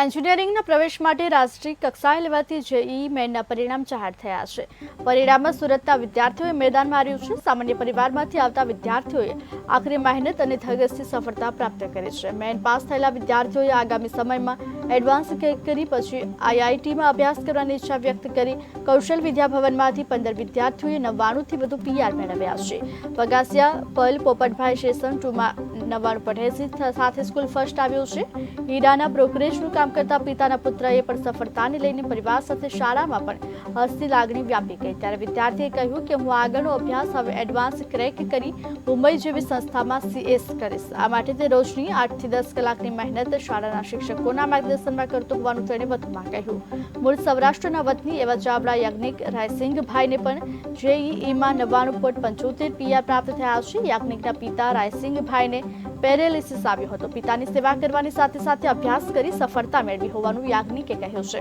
એન્જિનિયરિંગના પ્રવેશ માટે રાષ્ટ્રીય કક્ષાએ લેવાતી જેઈ મેનના પરિણામ જાહેર થયા છે. પરિણામમાં સુરતના વિદ્યાર્થીઓએ મેદાન માર્યું છે. સામાન્ય પરિવારમાંથી આવતા વિદ્યાર્થીઓએ આખરી મહેનત અને ધગસથી સફળતા પ્રાપ્ત કરી છે. મેન પાસ થયેલા વિદ્યાર્થીઓએ આગામી સમયમાં એડવાન્સ કરી, પછી આઈઆઈટીમાં અભ્યાસ કરવાની ઈચ્છા વ્યક્ત કરી, કૌશલ વિદ્યાભવનમાંથી પંદર વિદ્યાર્થીઓએ નવ્વાણુંથી વધુ પીઆર મેળવ્યા છે. પગાસિયા પલ પોપટભાઈ સેશન ટુમાં નવ્વાણું પઢેસી સાથે સ્કૂલ ફર્સ્ટ આવ્યો છે. હીરાના બ્રોકરેજનું કામ કરતા પિતાના પુત્રએ પણ સફળતાને લઈને પરિવાર સાથે શાળામાં પણ હસ્તી લાગણી વ્યાપી ગઈ. ત્યારે વિદ્યાર્થીએ કહ્યું કે હું આગળનો અભ્યાસ હવે એડવાન્સ ક્રેક કરી મુંબઈ જેવી સંસ્થામાં સીએસ કરીશ. આ માટે તે રોજની આઠથી દસ કલાકની મહેનત શાળાના શિક્ષકોના માર્ગદર્શનમાં કરતો હોવાનું તેણે વધુમાં કહ્યું. મૂળ સૌરાષ્ટ્રના વતની એવા ચાવડા યાજ્ઞિક રાયસિંગભાઈને પણ જેઈઈમાં નવ્વાણું પોઈન્ટ પંચોતેર પીઆર પ્રાપ્ત થયા છે. યાજ્ઞિકના પિતા રાયસિંગભાઈને પેરેલિસિસ આવ્યો હતો. પિતાની સેવા કરવાની સાથે સાથે અભ્યાસ કરી સફળતા મેળવી હોવાનું યાજ્ઞિકે કહ્યું છે.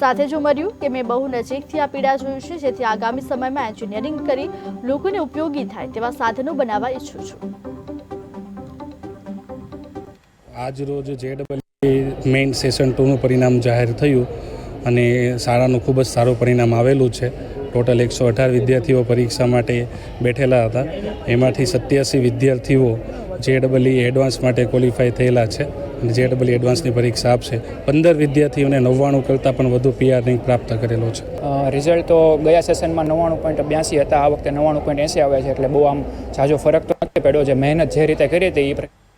સાથે જ ઉમર્યું કે મેં બહુ નજીકથી આ પીડા જોયું છે, જેથી આગામી સમયમાં એન્જિનિયરિંગ કરી લોકોને ઉપયોગી થાય તેવા સાધનો બનાવવા ઈચ્છું છું. આજ રોજ જે ડબલ મેઇન સેશન ટુનું પરિણામ જાહેર થયું અને શાળાનું ખૂબ જ સારું પરિણામ આવેલું છે. ટોટલ એકસો અઢાર વિદ્યાર્થીઓ પરીક્ષા માટે બેઠેલા હતા. એમાંથી સત્યાસી વિદ્યાર્થીઓ જે ડબલ એડવાન્સ માટે ક્વોલિફાય થયેલા છે અને જે ડબલ એડવાન્સની પરીક્ષા આપશે. પંદર વિદ્યાર્થીઓને નવ્વાણું કરતાં પણ વધુ પીઆર રેન્ક પ્રાપ્ત કરેલો છે. રિઝલ્ટ તો ગયા સેશનમાં નવ્વાણું પોઈન્ટ બ્યાસી હતા, આ વખતે નવ્વાણું પોઈન્ટ એંસી આવ્યા છે, એટલે બહુ આમ ઝાઝો ફરક તો નથી પડ્યો. જે મહેનત જે રીતે કરી હતી એ